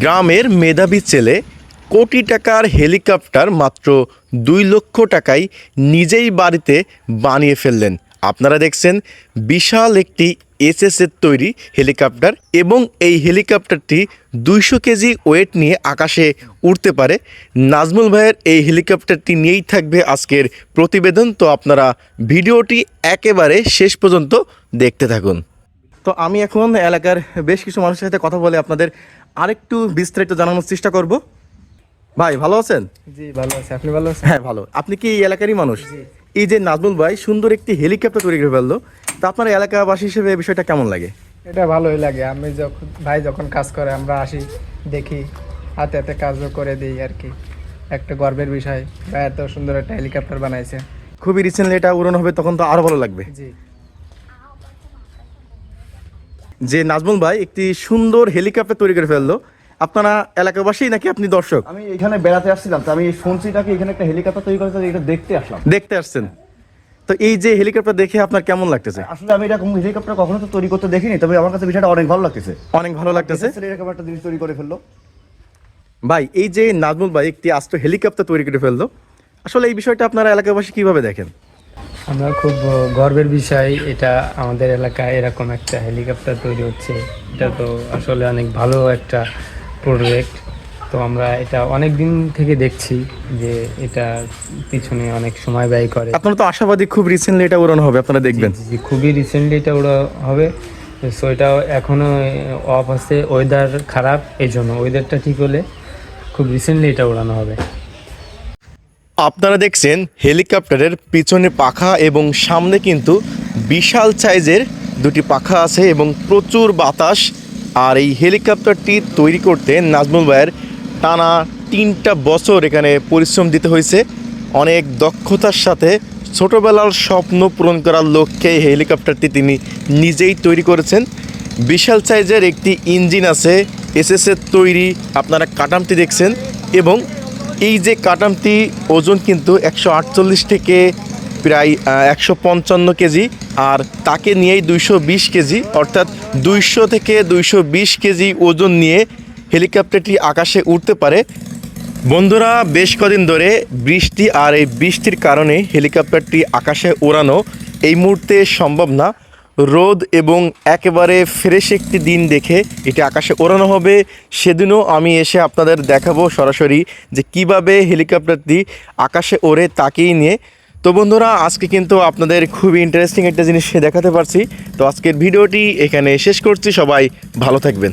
গ্রামের মেধাবী ছেলে কোটি টাকার হেলিকপ্টার মাত্র দুই লক্ষ টাকায় নিজেই বাড়িতে বানিয়ে ফেললেন। আপনারা দেখছেন বিশাল একটি এসএসের তৈরি হেলিকপ্টার এবং এই হেলিকপ্টারটি দুইশো কেজি ওয়েট নিয়ে আকাশে উঠতে পারে। নাজমুল ভাইয়ের এই হেলিকপ্টারটি নিয়েই থাকবে আজকের প্রতিবেদন। তো আপনারা ভিডিওটি একেবারে শেষ পর্যন্ত দেখতে থাকুন। তো আমি এখন এলাকার বেশ কিছু মানুষের সাথে কথা বলে আপনাদের আরেকটু বিস্তারিত জানানোর চেষ্টা করব। ভাই ভালো আছেন? জি ভালো আছে। আপনি ভালো আছেন? হ্যাঁ ভালো। আপনি কি এই এলাকারই মানুষ? এই যে নাজমুল ভাই সুন্দর একটি হেলিকপ্টার তৈরি করে ফেলল। তা আপনার এলাকাবাসী হিসেবে বিষয়টা কেমন লাগে? এটা ভালোই লাগে। আমি যখন ভাই যখন কাজ করে আমরা আসি দেখি হাতে হাতে কাজও করে দিই আর কি। একটা গর্বের বিষয়। ভাই এত সুন্দর একটা হেলিকপ্টার বানাইছে। খুবই রিসেন্টলি এটা উড়ানো হবে তখন তো আরও ভালো লাগবে। জি। যে নাজমুল ভাই একটি সুন্দর হেলিকপ্টার তৈরি করে ফেলল। আপনারা এলাকাবাসী নাকি আপনি দর্শক? আমি এখানে বেড়াতে আসছিলাম তো আমি শুনছি নাকি এখানে একটা হেলিকপ্টার তৈরি করেছে এটা দেখতে আসলাম। দেখতে আসছেন। তো এই যে হেলিকপ্টার দেখে আপনার কেমন লাগতেছে? আসলে আমি এরকম হেলিকপ্টার কখনো তো তৈরি করতে দেখিনি তবে আমার কাছে বিষয়টা অনেক ভালো লাগতেছে। অনেক ভালো লাগতেছে। এরকম একটা জিনিস তৈরি করে ফেলল। ভাই এই যে নাজমুল ভাই একটি আস্ত হেলিকপ্টার তৈরি করে ফেলল আসলে এই বিষয়টা আপনারা এলাকাবাসী কীভাবে দেখেন? আমরা খুব গর্বের বিষয় এটা আমাদের এলাকায় এরকম একটা হেলিকপ্টার তৈরি হচ্ছে। এটা তো আসলে অনেক ভালো একটা প্রজেক্ট তো আমরা এটা অনেক দিন থেকে দেখছি যে এটা পিছনে অনেক সময় ব্যয় করে। আপনারা তো আশাবাদী খুব রিসেন্টলি এটা উড়ানো হবে আপনারা দেখবেন। জি, খুবই রিসেন্টলি এটা ওরা হবে। সো এটা এখনও অফ আছে। ওয়েদার খারাপ এই জন্য ওয়েদারটা ঠিক হলে খুব রিসেন্টলি এটা উড়ানো হবে। আপনারা দেখছেন হেলিকপ্টারের পিছনে পাখা এবং সামনে কিন্তু বিশাল সাইজের দুটি পাখা আছে এবং প্রচুর বাতাস। আর এই হেলিকপ্টারটি তৈরি করতে নাজমুল ভাইয়ের টানা তিনটা বছর এখানে পরিশ্রম দিতে হয়েছে। অনেক দক্ষতার সাথে ছোটোবেলার স্বপ্ন পূরণ করার লক্ষ্যে এই হেলিকপ্টারটি তিনি নিজেই তৈরি করেছেন। বিশাল সাইজের একটি ইঞ্জিন আছে এসএসের তৈরি, আপনারা কাটামটি দেখছেন এবং এই যে কাটামটি ওজন কিন্তু একশো আটচল্লিশ থেকে প্রায় একশো পঞ্চান্ন কেজি আর তাকে নিয়েই দুইশো বিশ কেজি, অর্থাৎ দুইশো থেকে দুইশো বিশ কেজি ওজন নিয়ে হেলিকপ্টারটি আকাশে উঠতে পারে। বন্ধুরা, বেশ কদিন ধরে বৃষ্টি আর এই বৃষ্টির কারণে হেলিকপ্টারটি আকাশে ওড়ানো এই মুহূর্তে সম্ভব না। রোদ এবং একেবারে ফ্রেশ একটি দিন দেখে এটি আকাশে ওড়ানো হবে। সেদিনও আমি এসে আপনাদের দেখাবো সরাসরি যে কীভাবে হেলিকপ্টারটি আকাশে ওড়ে তাকেই নিয়ে। তো বন্ধুরা, আজকে কিন্তু আপনাদের খুবই ইন্টারেস্টিং একটা জিনিস দেখাতে পারছি। তো আজকের ভিডিওটি এখানে শেষ করছি। সবাই ভালো থাকবেন।